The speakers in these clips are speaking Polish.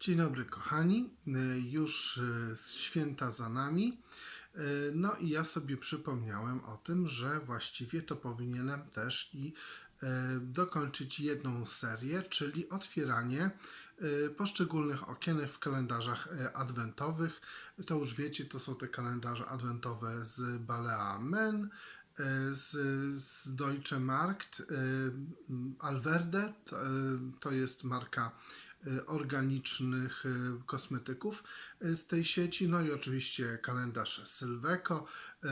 Dzień dobry kochani, Y, już y, święta za nami. Y, No i ja sobie przypomniałem o tym, że właściwie to powinienem też i dokończyć jedną serię, czyli otwieranie poszczególnych okienek w kalendarzach adwentowych. To już wiecie, to są te kalendarze adwentowe z Balea Men, z, z Deutsche Markt, Alverde, to, to jest marka organicznych y, kosmetyków y, z tej sieci, no i oczywiście kalendarz Sylweco y,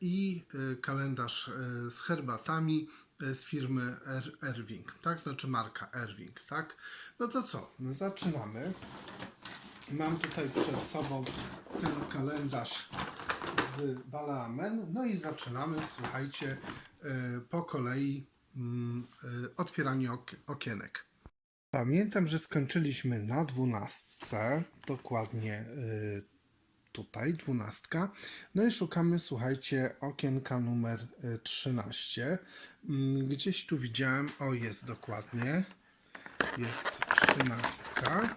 i kalendarz z herbatami z firmy Er- Erwing, tak? Znaczy marka Erwing, tak? No to co? Zaczynamy. Mam tutaj przed sobą ten kalendarz z Balaamen. No i zaczynamy, słuchajcie, po kolei mm, otwieranie ok- okienek. Pamiętam, że skończyliśmy na dwunastce, dokładnie y, tutaj, dwunastka. No i szukamy, słuchajcie, okienka numer y, 13. Mm, Gdzieś tu widziałem, o jest dokładnie, jest trzynastka.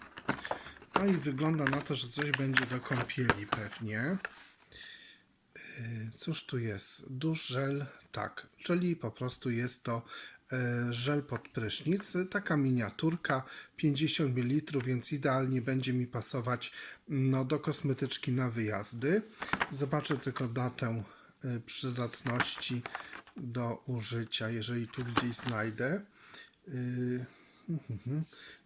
No i wygląda na to, że coś będzie do kąpieli pewnie. Y, Cóż tu jest? Dusz żel, tak, czyli po prostu jest to żel pod prysznic, taka miniaturka, 50 ml, więc idealnie będzie mi pasować no, do kosmetyczki na wyjazdy. Zobaczę tylko datę e, przydatności do użycia, jeżeli tu gdzieś znajdę. Y, Mhm.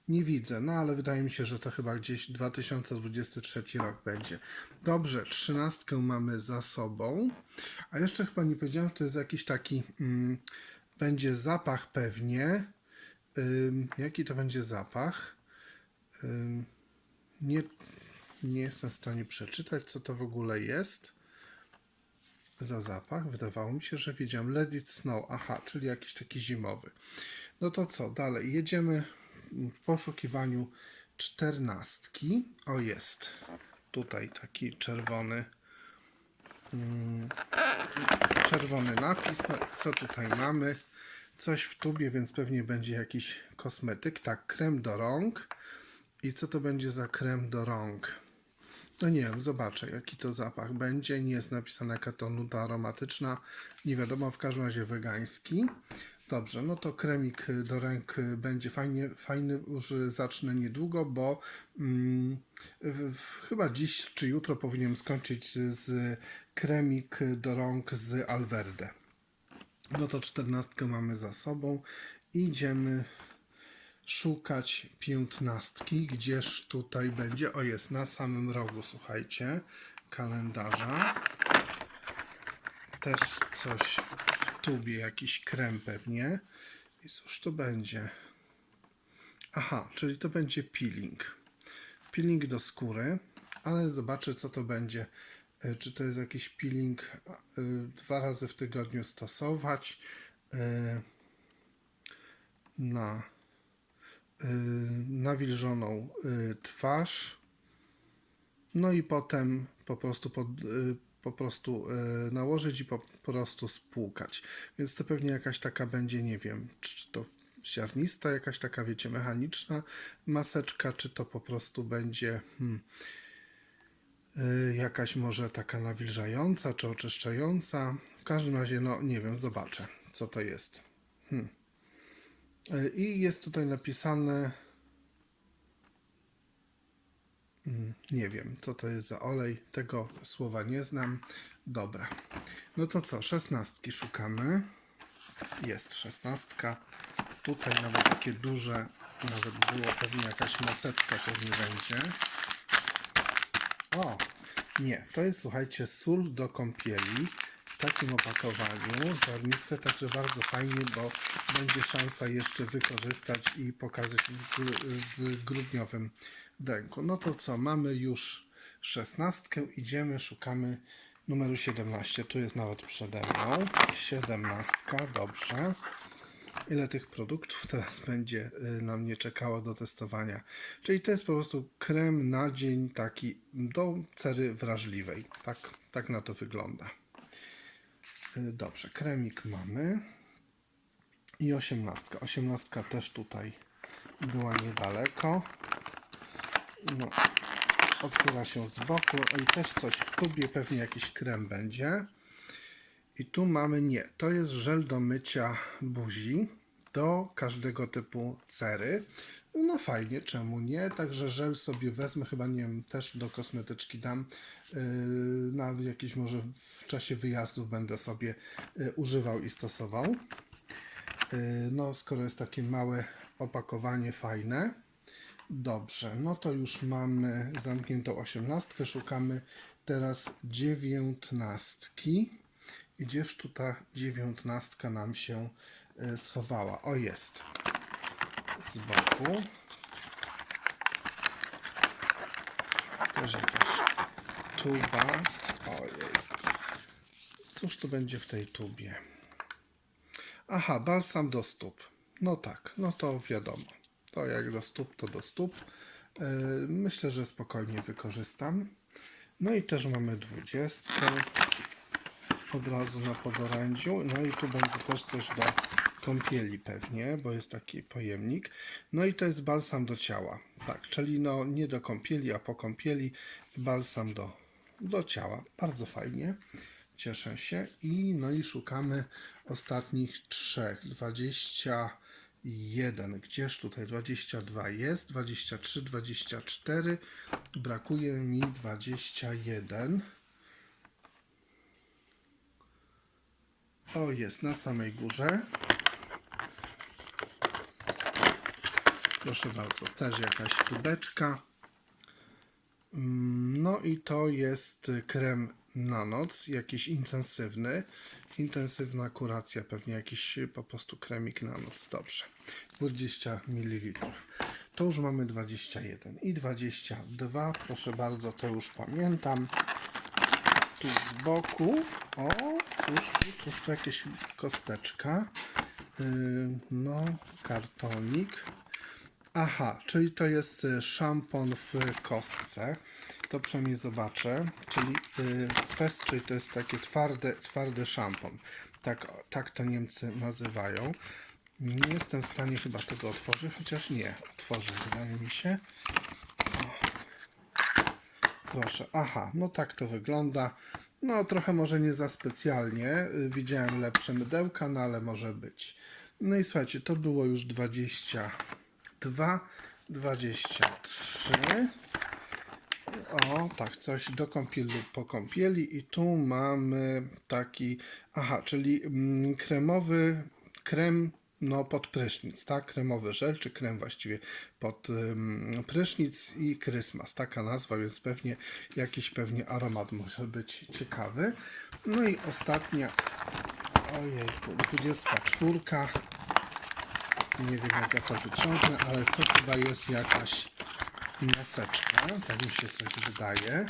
Nie widzę, no ale wydaje mi się, że to chyba gdzieś 2023 rok będzie. Dobrze, trzynastkę mamy za sobą. A jeszcze chyba nie powiedziałem, że to jest jakiś taki, mm, będzie zapach pewnie. Jaki to będzie zapach? Nie, nie jestem w stanie przeczytać, co to w ogóle jest za zapach. Wydawało mi się, że wiedziałem. Let it snow. Aha, czyli jakiś taki zimowy. No to co, dalej. Jedziemy w poszukiwaniu czternastki. O, jest. Tutaj taki czerwony czerwony napis. No, co tutaj mamy? Coś w tubie, więc pewnie będzie jakiś kosmetyk. Tak, krem do rąk. I co to będzie za krem do rąk? No nie wiem, zobaczę jaki to zapach będzie. Nie jest napisane jaka to nuta aromatyczna. Nie wiadomo, w każdym razie wegański. Dobrze, no to kremik do ręk będzie fajnie, fajny. Już zacznę niedługo, bo mm, chyba dziś czy jutro powinienem skończyć z, kremik do rąk z Alverde. No to czternastkę mamy za sobą. Idziemy szukać piętnastki, gdzież tutaj będzie, o jest na samym rogu, słuchajcie, kalendarza. Też coś w tubie, jakiś krem pewnie. I cóż to będzie? Aha, czyli to będzie peeling. Peeling do skóry, ale zobaczę co to będzie. E, Czy to jest jakiś peeling y, dwa razy w tygodniu stosować y, na nawilżoną twarz. No i potem po prostu pod, po prostu nałożyć i po prostu spłukać. Więc to pewnie jakaś taka będzie, nie wiem, czy to ziarnista, jakaś taka, wiecie, mechaniczna maseczka, czy to po prostu będzie hmm, jakaś może taka nawilżająca, czy oczyszczająca. W każdym razie, no nie wiem, zobaczę, co to jest. Y, I jest tutaj napisane. Mm, Nie wiem, co to jest za olej. Tego słowa nie znam. Dobra. No to co, szesnastki szukamy. Jest szesnastka. Tutaj nawet takie duże, nawet było pewnie jakaś maseczka pewnie będzie. O, nie, to jest słuchajcie sól do kąpieli w takim opakowaniu, ziarniste, także bardzo fajnie, bo będzie szansa jeszcze wykorzystać i pokazać w, w grudniowym denku. No to co, mamy już szesnastkę, idziemy, szukamy numeru 17, tu jest nawet przede mną, siedemnastka, dobrze. Ile tych produktów teraz będzie y, na mnie czekało do testowania? Czyli to jest po prostu krem na dzień taki do cery wrażliwej. Tak, tak na to wygląda. Y, Dobrze, kremik mamy. I osiemnastka. Osiemnastka też tutaj była niedaleko. No, otwiera się z boku i też coś w tubie, pewnie jakiś krem będzie. I tu mamy nie, to jest żel do mycia buzi do każdego typu cery. No fajnie, czemu nie? Także żel sobie wezmę, chyba nie wiem, też do kosmetyczki dam. Yy, na jakiś może w czasie wyjazdów będę sobie yy, używał i stosował. Yy, no, skoro jest takie małe opakowanie, fajne. Dobrze, no to już mamy zamkniętą osiemnastkę, szukamy teraz dziewiętnastki. Gdzież tu ta dziewiętnastka nam się y, schowała? O, jest. Z boku. Też jakaś tuba. Ojej. Cóż to będzie w tej tubie? Aha, balsam do stóp. No tak, no to wiadomo. To jak do stóp, to do stóp. Yy, Myślę, że spokojnie wykorzystam. No i też mamy dwudziestkę od razu na podorędziu. No i tu będzie też coś do kąpieli pewnie, bo jest taki pojemnik. No i to jest balsam do ciała. Tak, czyli no nie do kąpieli, a po kąpieli balsam do, do ciała. Bardzo fajnie. Cieszę się. I no i szukamy ostatnich trzech. 21. Gdzież tutaj 22 jest? 23, 24. Brakuje mi 21. O, jest na samej górze. Proszę bardzo, też jakaś tubeczka. Mm, No i to jest krem na noc, jakiś intensywny. Intensywna kuracja, pewnie jakiś po prostu kremik na noc. Dobrze. 20 ml. To już mamy 21 i 22. Proszę bardzo, to już pamiętam tu z boku. O, cóż tu, cóż tu jakieś kosteczka. Yy, no, kartonik. Aha, czyli to jest y, szampon w kostce. To przynajmniej zobaczę. Czyli yy, fest, czyli to jest takie twarde, twardy szampon. Tak, tak to Niemcy nazywają. Nie jestem w stanie chyba tego otworzyć, chociaż nie, otworzę, wydaje mi się. Proszę, aha, no tak to wygląda. No trochę może nie za specjalnie. y, Widziałem lepsze mydełka, no ale może być. No i słuchajcie, to było już 22, 23. O, tak, coś do kąpieli po kąpieli. I tu mamy taki, aha, czyli mm, kremowy krem no, pod prysznic, tak? Kremowy żel, czy krem właściwie pod ym, prysznic i Christmas, taka nazwa, więc pewnie jakiś pewnie aromat może być ciekawy. No i ostatnia, ojejku, 24. Nie wiem jak ja to wyciągnę, ale to chyba jest jakaś maseczka, tak mi się coś wydaje.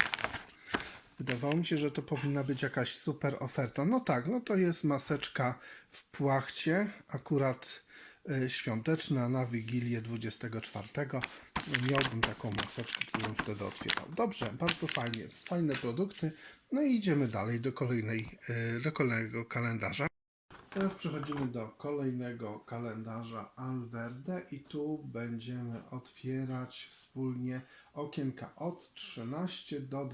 Wydawało mi się, że to powinna być jakaś super oferta. No tak, no to jest maseczka w płachcie, akurat y, świąteczna na Wigilię 24. Miałbym taką maseczkę, którą wtedy otwierał. Dobrze, bardzo fajnie, fajne produkty. No i idziemy dalej do kolejnej, y, do kolejnego kalendarza. Teraz przechodzimy do kolejnego kalendarza Alverde i tu będziemy otwierać wspólnie okienka od 13 do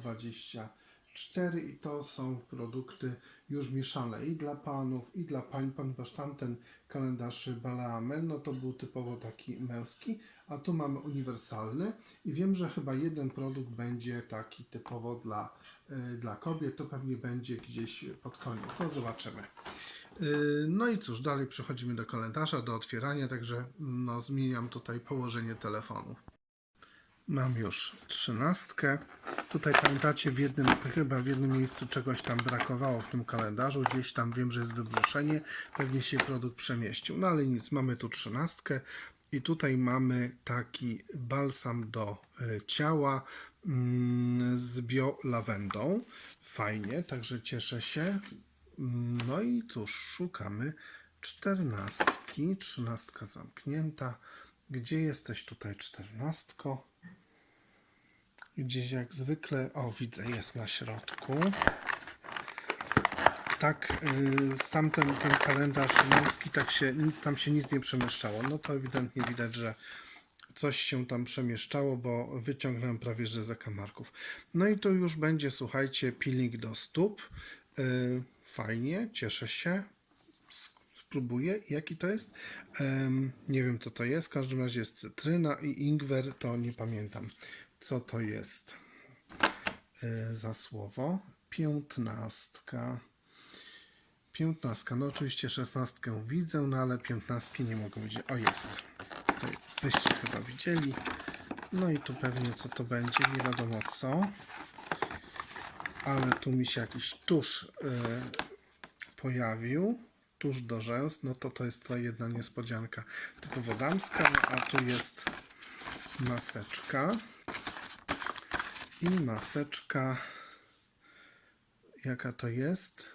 24 i to są produkty już mieszane i dla panów i dla pań, ponieważ tamten kalendarz Balaamen, no to był typowo taki męski, a tu mamy uniwersalny i wiem, że chyba jeden produkt będzie taki typowo dla, y, dla kobiet, to pewnie będzie gdzieś pod koniec, to zobaczymy. Yy, No i cóż, dalej przechodzimy do kalendarza, do otwierania, także no, zmieniam tutaj położenie telefonu. Mam już trzynastkę. Tutaj pamiętacie, w jednym, chyba w jednym miejscu czegoś tam brakowało w tym kalendarzu. Gdzieś tam wiem, że jest wybrzuszenie. Pewnie się produkt przemieścił. No ale nic, mamy tu trzynastkę. I tutaj mamy taki balsam do y, ciała mm, z biolawendą. Fajnie, także cieszę się. No i cóż, szukamy czternastki. Trzynastka zamknięta. Gdzie jesteś tutaj czternastko? Gdzieś jak zwykle, o widzę, jest na środku. Tak, z tamten ten kalendarz męski, tak się, tam się nic nie przemieszczało. No to ewidentnie widać, że coś się tam przemieszczało, bo wyciągnąłem prawie że zakamarków. No i to już będzie, słuchajcie, peeling do stóp. Yy, fajnie, cieszę się. Spróbuję. Jaki to jest? Nie wiem, co to jest. W każdym razie jest cytryna i ingwer, to nie pamiętam, co to jest yy, za słowo. Piętnastka. Piętnastka. No oczywiście szesnastkę widzę, no ale piętnastki nie mogę widzieć. O, jest. To wyście chyba widzieli. No i tu pewnie co to będzie, nie wiadomo co. Ale tu mi się jakiś tusz y, pojawił. Tusz do rzęs. No to to jest ta jedna niespodzianka typowo damska. No a tu jest maseczka. I maseczka. Jaka to jest?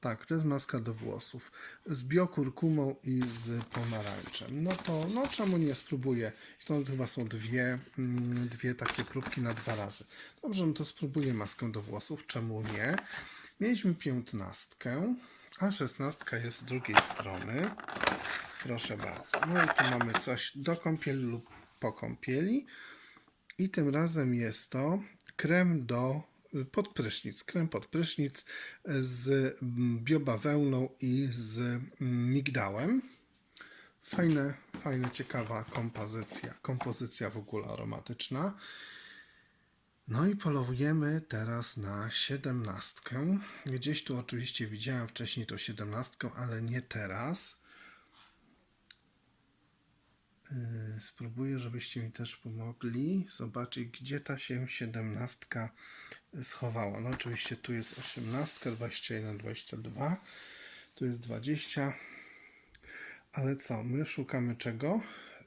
Tak, to jest maska do włosów z biokurkumą i z pomarańczem. No to, no czemu nie spróbuję? Stąd chyba są dwie, mm, dwie takie próbki na dwa razy. Dobrze, no to spróbuję maskę do włosów, czemu nie? Mieliśmy piętnastkę, a szesnastka jest z drugiej strony. Proszę bardzo. No i tu mamy coś do kąpieli lub po kąpieli. I tym razem jest to krem do pod prysznic. Krem pod prysznic z biobawełną i z migdałem. Fajne, fajna, ciekawa kompozycja. Kompozycja w ogóle aromatyczna. No i polowujemy teraz na siedemnastkę. Gdzieś tu oczywiście widziałem wcześniej tą siedemnastkę, ale nie teraz. Yy, Spróbuję, żebyście mi też pomogli zobaczyć, gdzie ta się siedemnastka schowała. No oczywiście tu jest osiemnastka, 21, 22, tu jest 20. Ale co, my szukamy czego?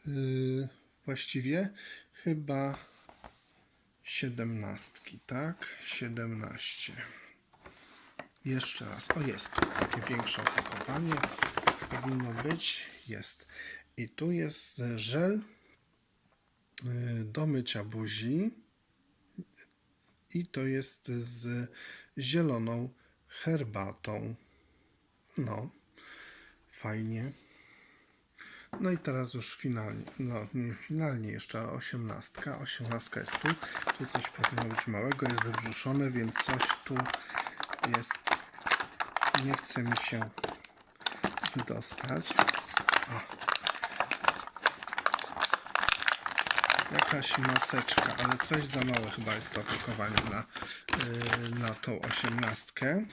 Yy, właściwie chyba siedemnastki, tak? 17. Jeszcze raz. O, jest. Takie większe opakowanie. Powinno być. Jest. I tu jest e, żel y, do mycia buzi. I to jest z zieloną herbatą. No, fajnie. No i teraz już finalnie, no nie finalnie jeszcze osiemnastka. Osiemnastka jest tu. Tu coś powinno być małego, jest wybrzuszone, więc coś tu jest. Nie chce mi się wydostać. O. Jakaś maseczka, ale coś za małe chyba jest to opakowanie na, yy, na tą osiemnastkę,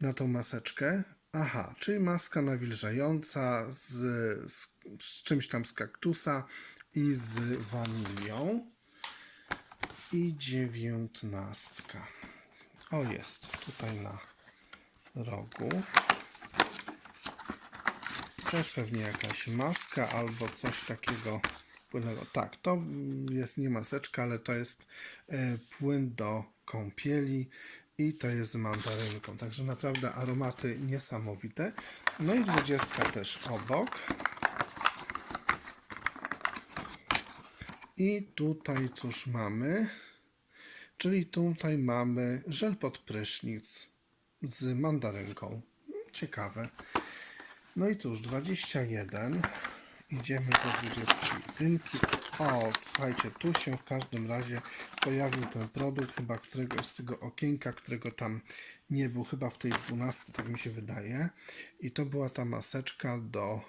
na tą maseczkę. Aha, czyli maska nawilżająca z, z, z czymś tam z kaktusa i z wanilią. I dziewiętnastka. O, jest tutaj na rogu. Też pewnie jakaś maska albo coś takiego płynnego. Tak, to jest nie maseczka, ale to jest e, płyn do kąpieli i to jest z mandarynką. Także naprawdę aromaty niesamowite. No i dwudziestka też obok. I tutaj cóż mamy? Czyli tutaj mamy żel pod prysznic z mandarynką. Ciekawe. No i cóż, 21. Idziemy do 21. O, słuchajcie, tu się w każdym razie pojawił ten produkt, chyba któregoś z tego okienka, którego tam nie był, chyba w tej 12, tak mi się wydaje. I to była ta maseczka do,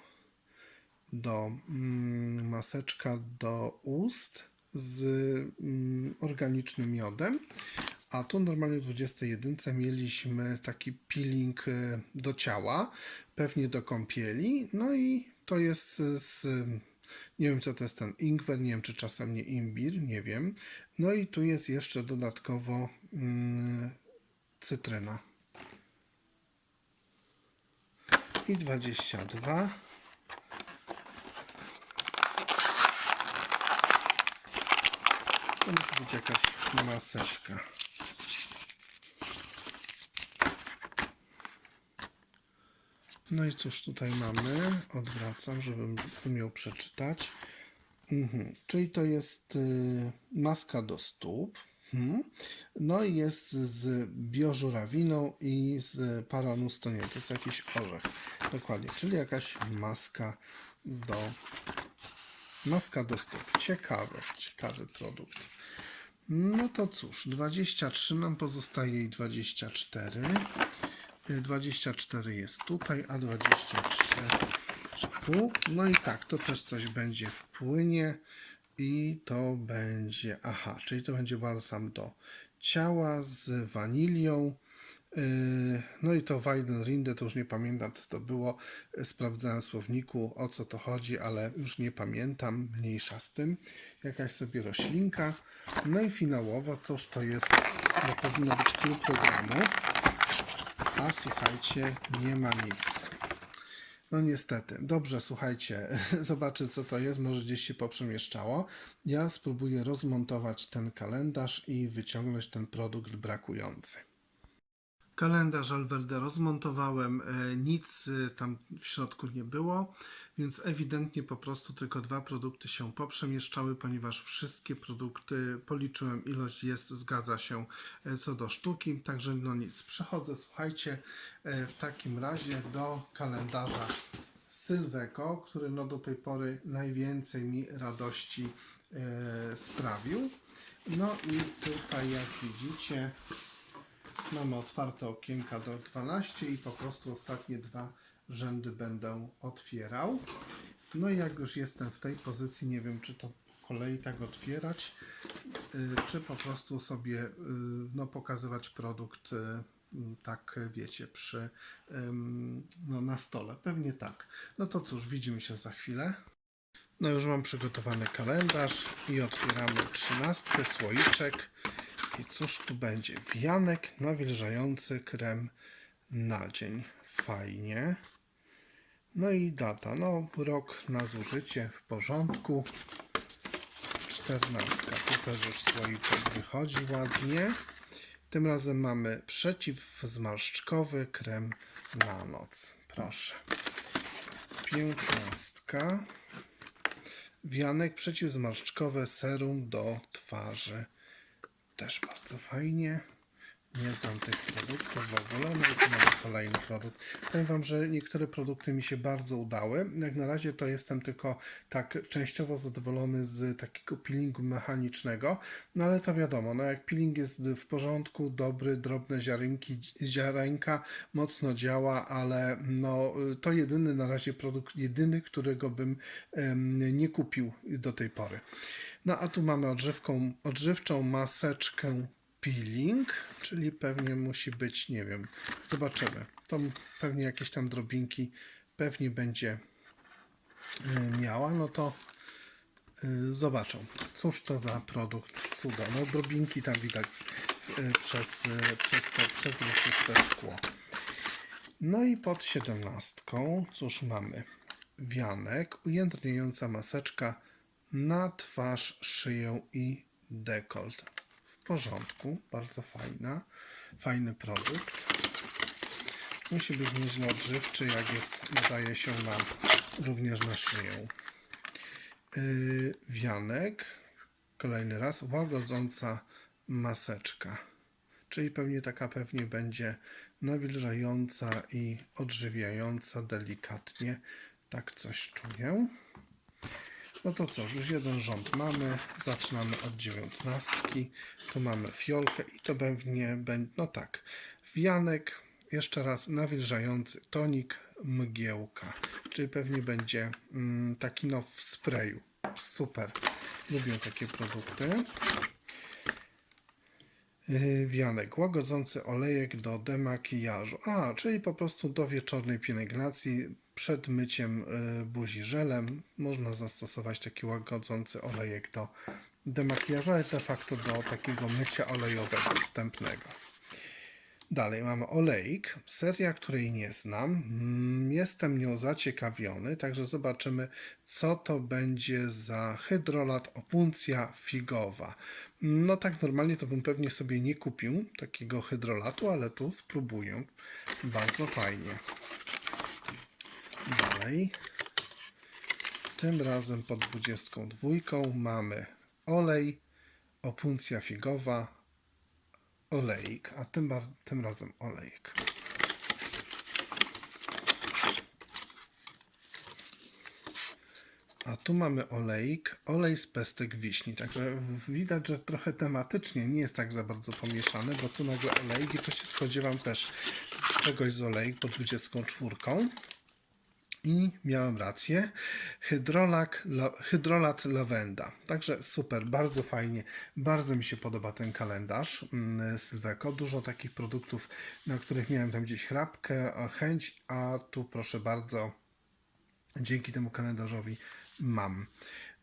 do mm, maseczka do ust z mm, organicznym miodem. A tu normalnie w 21 mieliśmy taki peeling e, do ciała, pewnie do kąpieli. No i to jest z, nie wiem co to jest ten ingwer, nie wiem czy czasem nie imbir, nie wiem. No i tu jest jeszcze dodatkowo mm, cytryna. I 22. To musi być jakaś maseczka. No i cóż tutaj mamy? Odwracam, żebym umiał przeczytać. Mhm. Czyli to jest y, maska do stóp. Mhm. No i jest z biożurawiną i z paranus, to nie, to jest jakiś orzech. Dokładnie, czyli jakaś maska do Maska do stóp. Ciekawy, ciekawy produkt. No to cóż, 23 nam pozostaje i 24. Y, 24 jest tutaj, a 23 tu. No i tak, to też coś będzie w płynie i to będzie, aha, czyli to będzie balsam do ciała z wanilią. Yy, No i to Weidenrinde, to już nie pamiętam co to było. Sprawdzałem w słowniku o co to chodzi, ale już nie pamiętam. Mniejsza z tym. Jakaś sobie roślinka. No i finałowo toż to jest, to powinno być klub programu. A słuchajcie, nie ma nic. No niestety. Dobrze, słuchajcie, zobaczę co to jest, może gdzieś się poprzemieszczało. Ja spróbuję rozmontować ten kalendarz i wyciągnąć ten produkt brakujący. Kalendarz Alverde rozmontowałem, e, nic e, tam w środku nie było, więc ewidentnie po prostu tylko dwa produkty się poprzemieszczały, ponieważ wszystkie produkty, policzyłem ilość jest, zgadza się e, co do sztuki, także no nic. Przechodzę, słuchajcie, e, w takim razie do kalendarza Sylweko, który no do tej pory najwięcej mi radości e, sprawił. No i tutaj jak widzicie Mamy otwarte okienka do 12 i po prostu ostatnie dwa rzędy będę otwierał. No i jak już jestem w tej pozycji, nie wiem czy to po kolei tak otwierać, y, czy po prostu sobie y, no, pokazywać produkt y, m, tak wiecie, przy, no, na stole. Pewnie tak. No to cóż, widzimy się za chwilę. No już mam przygotowany kalendarz i otwieramy trzynastkę, słoiczek. I cóż tu będzie? Wianek nawilżający krem na dzień. Fajnie. No i data. No, rok na zużycie w porządku. Czternastka. Tu też już słoiczek wychodzi ładnie. Tym razem mamy przeciwzmarszczkowy krem na noc. Proszę. Piętnastka. Wianek przeciwzmarszczkowe serum do twarzy. Też bardzo fajnie. Nie znam tych produktów w ogóle, no i mamy kolejny produkt. Powiem Wam, że niektóre produkty mi się bardzo udały. Jak na razie to jestem tylko tak częściowo zadowolony z takiego peelingu mechanicznego, no ale to wiadomo, no jak peeling jest w porządku, dobry, drobne ziarnki, ziarenka, mocno działa, ale no to jedyny na razie produkt, jedyny, którego bym nie kupił do tej pory. No a tu mamy odżywką, odżywczą maseczkę peeling, czyli pewnie musi być, nie wiem, zobaczymy. To pewnie jakieś tam drobinki pewnie będzie y, miała, no to y, zobaczą. Cóż to za produkt cuda. No drobinki tam widać y, przez, przez to, przez to szkło. No i pod siedemnastką, cóż mamy? Wianek, ujędrniająca maseczka na twarz, szyję i dekolt. W porządku, bardzo fajna, fajny produkt. Musi być nieźle odżywczy, jak jest, nadaje się na, również na szyję. Yy, wianek, kolejny raz, łagodząca maseczka. Czyli pewnie taka pewnie będzie nawilżająca i odżywiająca delikatnie. Tak coś czuję. No to co, już jeden rząd mamy. Zaczynamy od dziewiętnastki. Tu mamy fiolkę i to pewnie będzie, no tak, wianek, jeszcze raz nawilżający tonik mgiełka. Czyli pewnie będzie mm, taki no w sprayu. Super. Lubię takie produkty. Yy, Wianek, łagodzący olejek do demakijażu. A, czyli po prostu do wieczornej pielęgnacji przed myciem yy, buzi żelem można zastosować taki łagodzący olejek do demakijażu, ale de facto do takiego mycia olejowego wstępnego. Dalej mamy olejk, seria, której nie znam. Mm, Jestem nią zaciekawiony, także zobaczymy, co to będzie za hydrolat opuncja figowa. No tak normalnie to bym pewnie sobie nie kupił takiego hydrolatu, ale tu spróbuję. Bardzo fajnie. Dalej. Tym razem pod 22 mamy olej, opuncja figowa, olejek, a tym, tym razem olejek. A tu mamy olejk, olej z pestek wiśni. Także widać, że trochę tematycznie nie jest tak za bardzo pomieszane, bo tu nagle olejki, to się spodziewam też czegoś z olejk po 24. I miałem rację. Hydrolak, la, hydrolat lawenda. Także super, bardzo fajnie. Bardzo mi się podoba ten kalendarz mm, Sylweko. Dużo takich produktów, na których miałem tam gdzieś chrapkę, chęć, a tu proszę bardzo, dzięki temu kalendarzowi mam.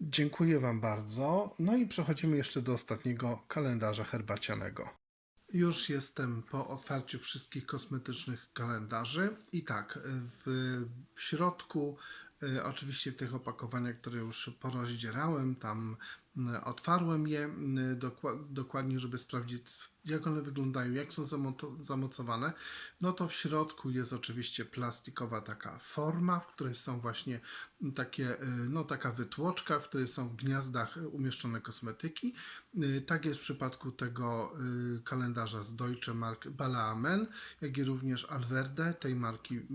Dziękuję Wam bardzo. No i przechodzimy jeszcze do ostatniego kalendarza herbacianego. Już jestem po otwarciu wszystkich kosmetycznych kalendarzy. I tak, w, w środku, y, oczywiście w tych opakowaniach, które już porozdzierałem, tam otwarłem je y, dokła- dokładnie, żeby sprawdzić jak one wyglądają, jak są zamocowane, no to w środku jest oczywiście plastikowa taka forma, w której są właśnie takie, y, no taka wytłoczka, w której są w gniazdach umieszczone kosmetyki. Y, Tak jest w przypadku tego kalendarza z Deutsche Mark Balaamen, jak i również Alverde, tej marki mm,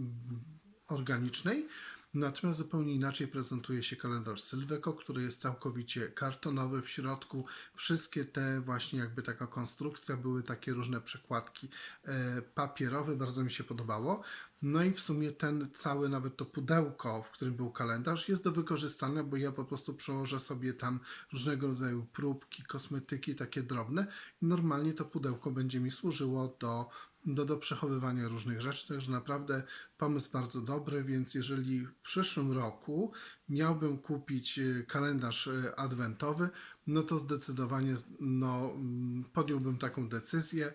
organicznej. Natomiast zupełnie inaczej prezentuje się kalendarz Sylweko, który jest całkowicie kartonowy w środku. Wszystkie te właśnie jakby taka konstrukcja były takie różne przekładki e, papierowe, bardzo mi się podobało. No i w sumie ten cały, nawet to pudełko, w którym był kalendarz, jest do wykorzystania, bo ja po prostu przełożę sobie tam różnego rodzaju próbki, kosmetyki, takie drobne i normalnie to pudełko będzie mi służyło do do, do przechowywania różnych rzeczy. Także naprawdę pomysł bardzo dobry, więc jeżeli w przyszłym roku miałbym kupić e, kalendarz e, adwentowy, no to zdecydowanie no, mm, podjąłbym taką decyzję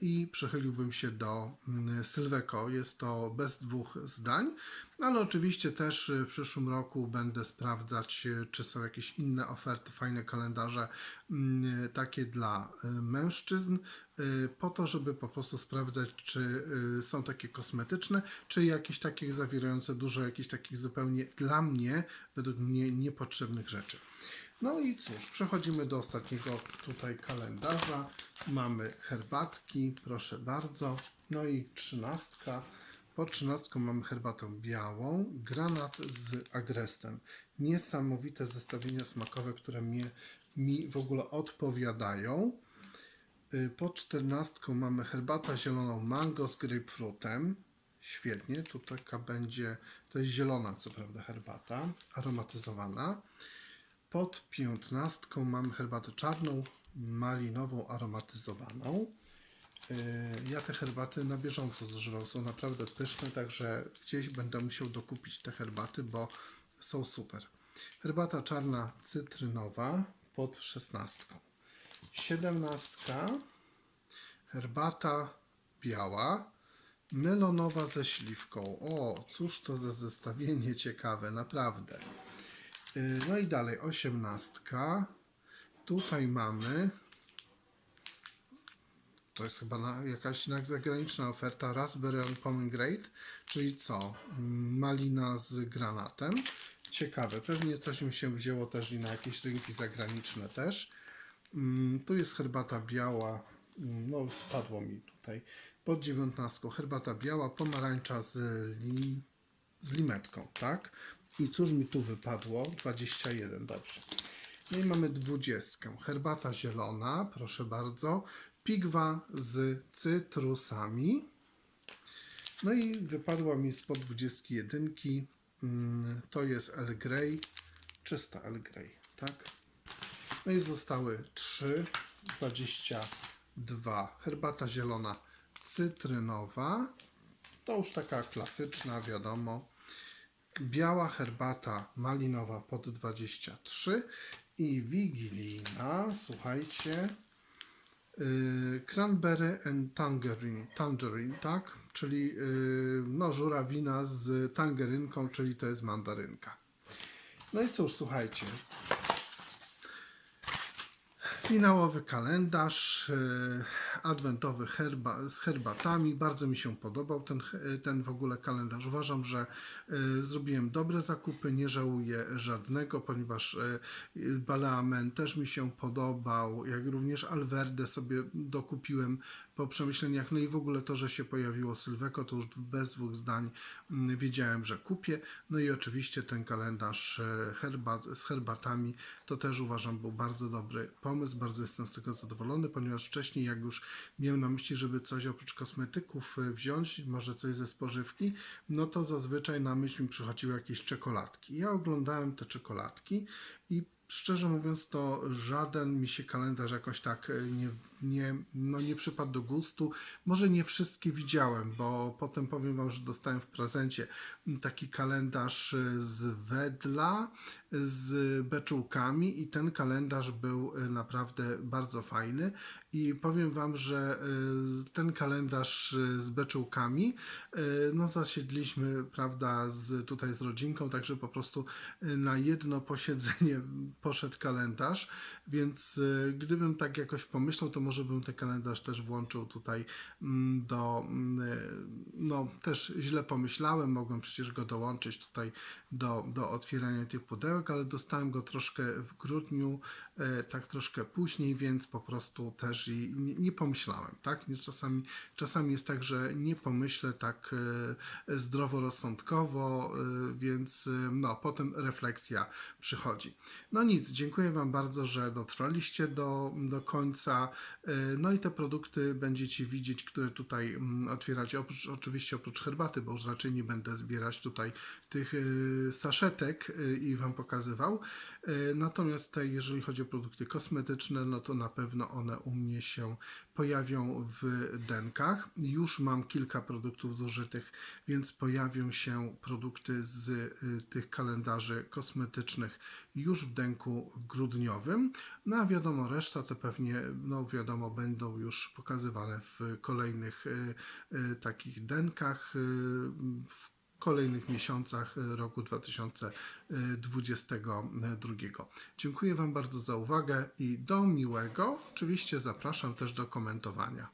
i przychyliłbym się do mm, Sylweko. Jest to bez dwóch zdań, ale oczywiście też e, w przyszłym roku będę sprawdzać, e, czy są jakieś inne oferty, fajne kalendarze, mm, takie dla e, mężczyzn, e, po to, żeby po prostu sprawdzać, czy e, są takie kosmetyczne, czy jakieś takie zawierające dużo jakichś takich zupełnie dla mnie, według mnie niepotrzebnych rzeczy. No i cóż, przechodzimy do ostatniego tutaj kalendarza. Mamy herbatki, proszę bardzo. No i trzynastka. Po trzynastką mamy herbatę białą, granat z agrestem. Niesamowite zestawienia smakowe, które mnie, mi w ogóle odpowiadają. Y, Po czternastką mamy herbatę zieloną mango z grapefruitem. Świetnie, tu taka będzie, to jest zielona co prawda herbata, aromatyzowana. Pod piętnastką mamy herbatę czarną, malinową, aromatyzowaną. Yy, Ja te herbaty na bieżąco zużywam, są naprawdę pyszne, także gdzieś będę musiał dokupić te herbaty, bo są super. Herbata czarna cytrynowa pod szesnastką. Siedemnastka, herbata biała, melonowa ze śliwką. O, cóż to za zestawienie ciekawe, naprawdę. Yy, No i dalej, osiemnastka. Tutaj mamy to jest chyba na, jakaś na- zagraniczna oferta Raspberry and Pomegranate, czyli co? Mm, Malina z granatem. Ciekawe, pewnie coś mi się wzięło też i na jakieś rynki zagraniczne też. Mm, Tu jest herbata biała, mm, no spadło mi tutaj, pod dziewiętnastką herbata biała, pomarańcza z, li, z limetką, tak? I cóż mi tu wypadło? 21, dobrze. No i mamy dwudziestkę. Herbata zielona, proszę bardzo. Pigwa z cytrusami. No i wypadła mi spod 21. mm, To jest El Grey, czysta El Grey, tak? No i zostały 3, 22. Herbata zielona cytrynowa. To już taka klasyczna, wiadomo. Biała herbata malinowa pod 23 i wigilijna, słuchajcie, yy, cranberry and tangerine, tangerine, tak? Czyli yy, no, żurawina z tangerynką, czyli to jest mandarynka. No i cóż, słuchajcie, finałowy kalendarz. yy, adwentowy herba, z herbatami. Bardzo mi się podobał ten, ten w ogóle kalendarz. Uważam, że y, zrobiłem dobre zakupy, nie żałuję żadnego, ponieważ y, Balamen też mi się podobał, jak również Alverde sobie dokupiłem po przemyśleniach. No i w ogóle to, że się pojawiło Sylweko, to już bez dwóch zdań mm, wiedziałem, że kupię. No i oczywiście ten kalendarz e, herbat, z herbatami to też uważam był bardzo dobry pomysł. Bardzo jestem z tego zadowolony, ponieważ wcześniej, jak już miałem na myśli, żeby coś oprócz kosmetyków e, wziąć, może coś ze spożywki, no to zazwyczaj na myśl mi przychodziły jakieś czekoladki. Ja oglądałem te czekoladki Szczerze mówiąc, to żaden mi się kalendarz jakoś tak e, nie, nie, no nie przypadł do gustu. Może nie wszystkie widziałem, bo potem powiem Wam, że dostałem w prezencie taki kalendarz e, z Wedla z beczułkami i ten kalendarz był e, naprawdę bardzo fajny. I powiem Wam, że e, ten kalendarz e, z beczułkami, e, no zasiedliśmy, prawda, z, tutaj z rodzinką, także po prostu na jedno posiedzenie poszedł kalendarz, więc e, gdybym tak jakoś pomyślał, to może bym ten kalendarz też włączył tutaj mm, do, mm, e, no też źle pomyślałem, mogłem przecież go dołączyć tutaj do, do otwierania tych pudełek, ale dostałem go troszkę w grudniu, e, tak troszkę później, więc po prostu też i nie, nie pomyślałem, tak? Czasami, czasami jest tak, że nie pomyślę tak zdroworozsądkowo, więc no, potem refleksja przychodzi. No nic, dziękuję Wam bardzo, że dotrwaliście do, do końca. E, No i te produkty będziecie widzieć, które tutaj mm, otwieracie, oprócz, oczywiście oprócz herbaty, bo już raczej nie będę zbierać tutaj tych e, saszetek e, i Wam pokazywał. Natomiast te, jeżeli chodzi o produkty kosmetyczne, no to na pewno one u mnie się pojawią w denkach. Już mam kilka produktów zużytych, więc pojawią się produkty z y, tych kalendarzy kosmetycznych już w denku grudniowym. No a wiadomo, reszta to pewnie, no wiadomo, będą już pokazywane w kolejnych y, y, takich denkach w kolejnych miesiącach y, roku 2022. Dziękuję Wam bardzo za uwagę i do miłego. Oczywiście zapraszam też do komentowania.